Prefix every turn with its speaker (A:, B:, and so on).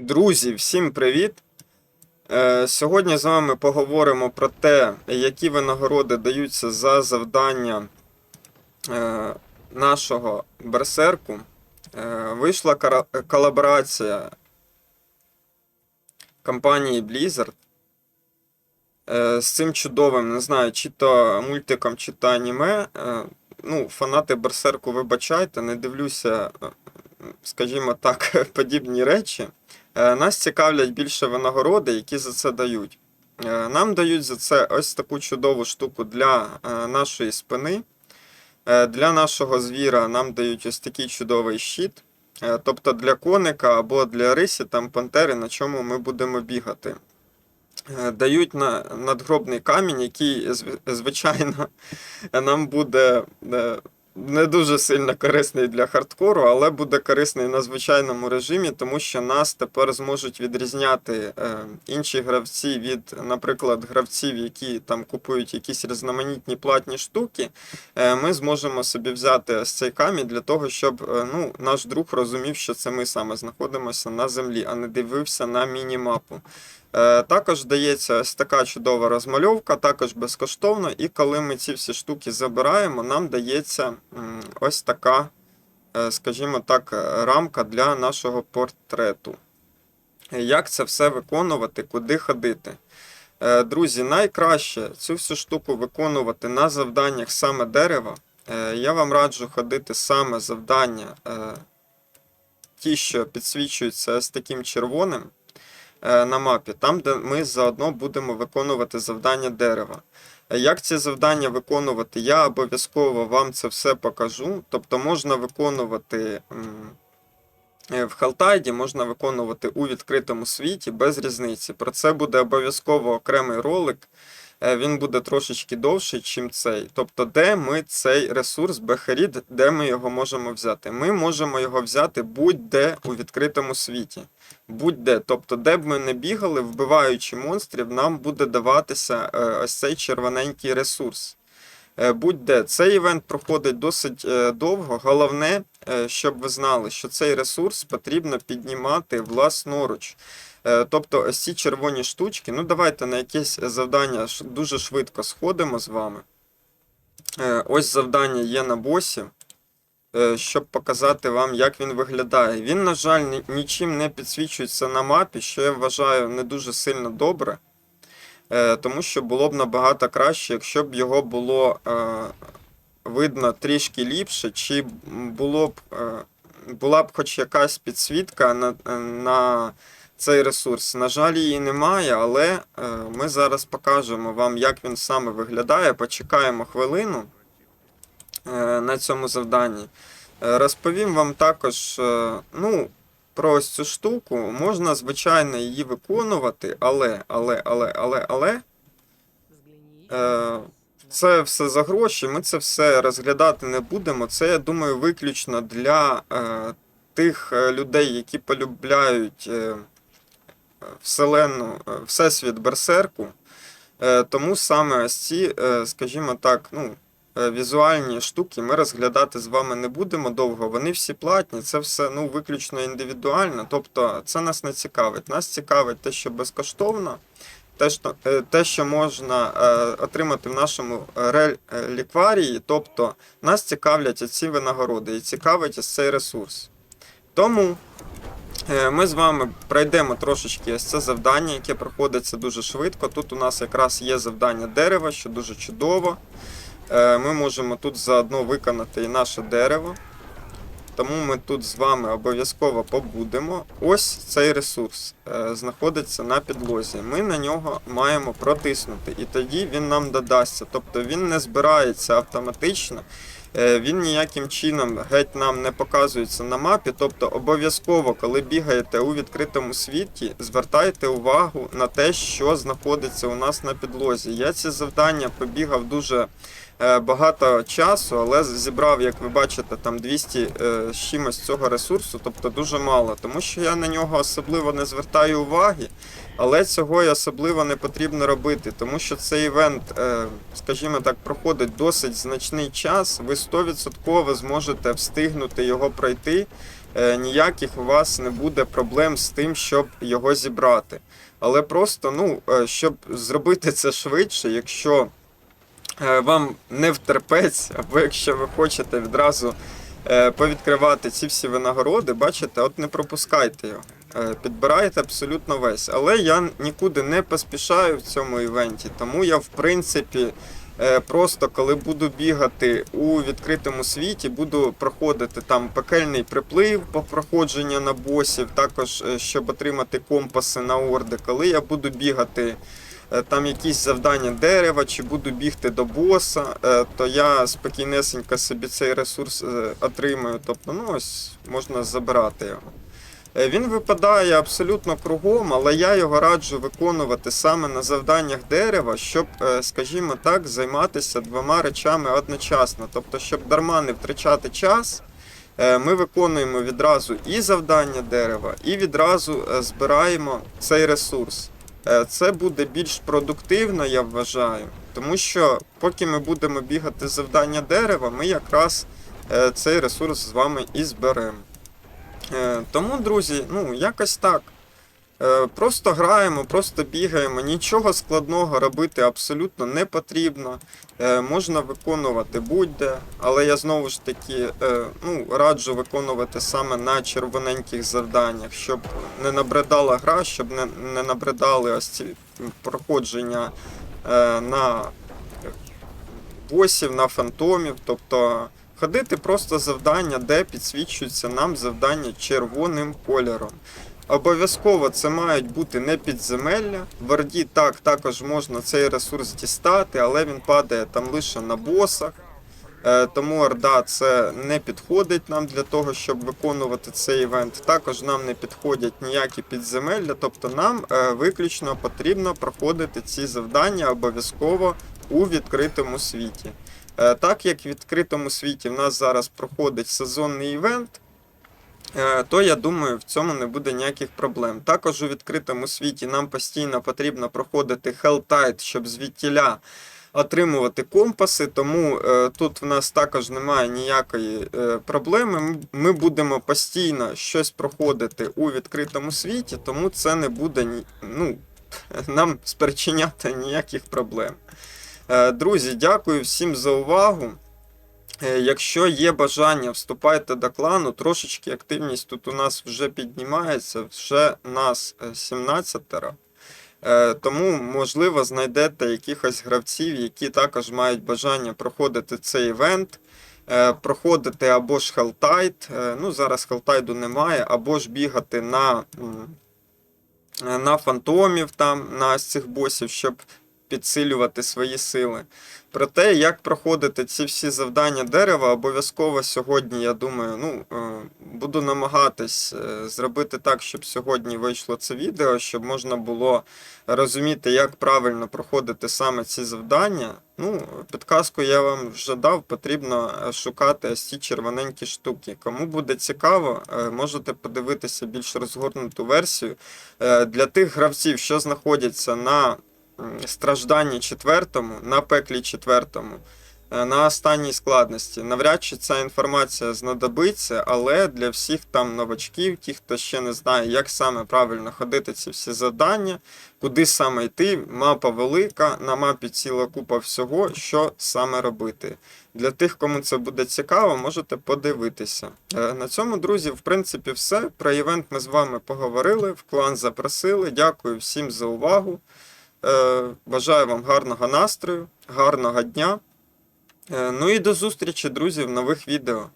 A: Друзі, всім привіт! Е, Сьогодні з вами поговоримо про те, які винагороди даються за завдання е, нашого берсерку. Е, Вийшла колаборація компанії Blizzard з цим чудовим, не знаю, чи то мультиком, чи то аніме. Ну, фанати берсерку, вибачайте, не дивлюся, скажімо так, подібні речі. Е, Нас цікавлять більше винагороди, які за це дають. Е, Нам дають за це ось таку чудову штуку для е, нашої спини. Для нашого звіра нам дають ось такий чудовий щит. Тобто для коника або для рисі, там пантери, на чому ми будемо бігати. Дають на надгробний камінь, який, звичайно, нам буде не дуже сильно корисний для хардкору, але буде корисний на звичайному режимі, тому що нас тепер зможуть відрізняти е, інші гравці від, наприклад, гравців, які там купують якісь різноманітні платні штуки. Е, ми зможемо собі взяти ось цей камінь для того, щоб е, ну, наш друг розумів, що це ми саме знаходимося на землі, а не дивився на міні-мапу. Е, Також дається ось така чудова розмальовка, також безкоштовно. І коли ми ці всі штуки забираємо, нам дається ось така, е, скажімо так, е, рамка для нашого портрету. Як це все виконувати, куди ходити? Друзі, найкраще цю всю штуку виконувати на завданнях саме дерева. Я вам раджу ходити саме завдання, ті, що підсвічуються ось таким червоним на мапі, там, де ми заодно будемо виконувати завдання дерева. Е, Як ці завдання виконувати, я обов'язково вам це все покажу. Тобто можна виконувати е, в Халтайді, можна виконувати у відкритому світі без різниці. Про це буде обов'язково окремий ролик. Е, Він буде трошечки довший, чим цей. Тобто, де ми цей ресурс Бехерід, де ми його можемо взяти? Ми можемо його взяти будь-де у відкритому світі. Будь-де. Тобто, де б ми не бігали, вбиваючи монстрів, нам буде даватися е, ось цей червоненький ресурс. Е, Будь-де. Цей івент проходить досить довго. Головне, щоб ви знали, що цей ресурс потрібно піднімати власноруч. Е, Тобто ось ці червоні штучки, ну давайте на якесь завдання дуже швидко сходимо з вами. Е, Ось завдання є на босі, е, щоб показати вам, як він виглядає. Він, на жаль, нічим не підсвічується на мапі, що я вважаю не дуже сильно добре. Тому що було б набагато краще, якщо б його було видно трішки ліпше, чи було б, була б хоч якась підсвітка на, на цей ресурс. На жаль, її немає, але е, ми зараз покажемо вам, як він саме виглядає. Почекаємо хвилину е, на цьому завданні. Е, Розповім вам також, ну, про ось цю штуку. Можна, звичайно, її виконувати, але, але, але, але, але. Це все за гроші, ми це все розглядати не будемо. Це, я думаю, виключно для е, тих людей, які полюбляють вселенну, е, Всесвіт Берсерку. Е, тому саме ось ці, е, скажімо так, ну, візуальні штуки ми розглядати з вами не будемо довго. Вони всі платні, це все ну, виключно індивідуально. Тобто це нас не цікавить. Нас цікавить те, що безкоштовно. Те, що, можна отримати в нашому релікварії, тобто нас цікавлять ці винагороди і цікавить ось цей ресурс. Тому ми з вами пройдемо трошечки ось це завдання, яке проходиться дуже швидко. Тут у нас якраз є завдання дерева, що дуже чудово. Е, Ми можемо тут заодно виконати і наше дерево. Тому ми тут з вами обов'язково побудемо. Ось цей ресурс е, знаходиться на підлозі. Ми на нього маємо протиснути, і тоді він нам додасться. Тобто він не збирається автоматично, е, він ніяким чином геть нам не показується на мапі. Тобто обов'язково, коли бігаєте у відкритому світі, звертайте увагу на те, що знаходиться у нас на підлозі. Я ці завдання побігав дуже е, багато часу, але зібрав, як ви бачите, там 200 е, з чимось цього ресурсу, тобто дуже мало. Тому що я на нього особливо не звертаю уваги, але цього і особливо не потрібно робити, тому що цей івент, е, скажімо так, проходить досить значний час. Ви 100% зможете встигнути його пройти. Е, Ніяких у вас не буде проблем з тим, щоб його зібрати. Але просто, ну, е, щоб зробити це швидше, якщо е, вам не втерпець, або якщо ви хочете відразу е, повідкривати ці всі винагороди, бачите, от не пропускайте його. Е, Підбирайте абсолютно весь. Але я нікуди не поспішаю в цьому івенті, тому я, в принципі, е, просто коли буду бігати у відкритому світі, буду проходити там пекельний приплив по проходженню на босів, також е, щоб отримати компаси на орди. Коли я буду бігати е, там якісь завдання дерева, чи буду бігти до боса, е, то я спокійнесенько собі цей ресурс е, отримаю. Тобто, ну ось можна забирати його. Е, Він випадає абсолютно кругом, але я його раджу виконувати саме на завданнях дерева, щоб, е, скажімо так, займатися двома речами одночасно. Тобто, щоб дарма не втрачати час, е, ми виконуємо відразу і завдання дерева, і відразу е, збираємо цей ресурс. Е, Це буде більш продуктивно, я вважаю, тому що поки ми будемо бігати завдання дерева, ми якраз е, цей ресурс з вами і зберемо. Е, Тому, друзі, ну якось так. Е, Просто граємо, просто бігаємо, нічого складного робити абсолютно не потрібно. Е, Можна виконувати будь-де, але я знову ж таки е, ну, раджу виконувати саме на червоненьких завданнях, щоб не набридала гра, щоб не, не набридали ось ці проходження на босів, на фантомів. Тобто ходити просто завдання, де підсвічується нам завдання червоним кольором. Обов'язково це мають бути не підземелля. В Орді так також можна цей ресурс дістати, але він падає там лише на босах. Е, Тому Орда це не підходить нам для того, щоб виконувати цей івент. Також нам не підходять ніякі підземелля, тобто нам е, виключно потрібно проходити ці завдання обов'язково у відкритому світі. Е, Так як в відкритому світі в нас зараз проходить сезонний івент, то я думаю, в цьому не буде ніяких проблем. Також у відкритому світі нам постійно потрібно проходити Helltide, щоб звідтіля отримувати компаси, тому е, тут в нас також немає ніякої е, проблеми. Ми- Ми будемо постійно щось проходити у відкритому світі, тому це не буде ні, ну, нам спричиняти ніяких проблем. Е, Друзі, дякую всім за увагу. Е, Якщо є бажання, вступайте до клану. Трошечки активність тут у нас вже піднімається, вже нас е, 17. Е, Тому, можливо, знайдете якихось гравців, які також мають бажання проходити цей івент, е, проходити або ж е, ну зараз Helltide немає, або ж бігати на, е, на фантомів, там, на цих босів, щоб підсилювати свої сили. Про те, як проходити ці всі завдання дерева, обов'язково сьогодні, я думаю, ну, е, буду намагатись е, зробити так, щоб сьогодні вийшло це відео, щоб можна було розуміти, як правильно проходити саме ці завдання. Ну, підказку я вам вже дав, потрібно е, шукати ось ці червоненькі штуки. Кому буде цікаво, можете подивитися більш розгорнуту версію. Для тих гравців, що знаходяться на стражданні четвертому, на пеклі четвертому, е, на останній складності. Навряд чи ця інформація знадобиться, але для всіх там новачків, ті, хто ще не знає, як саме правильно ходити ці всі завдання, куди саме йти, мапа велика, на мапі ціла купа всього, що саме робити. Для тих, кому це буде цікаво, можете подивитися. Е, На цьому, друзі, в принципі, все. Про івент ми з вами поговорили, в клан запросили. Дякую всім за увагу. Е, Бажаю вам гарного настрою, гарного дня. Е, Ну і до зустрічі, друзі, в нових відео.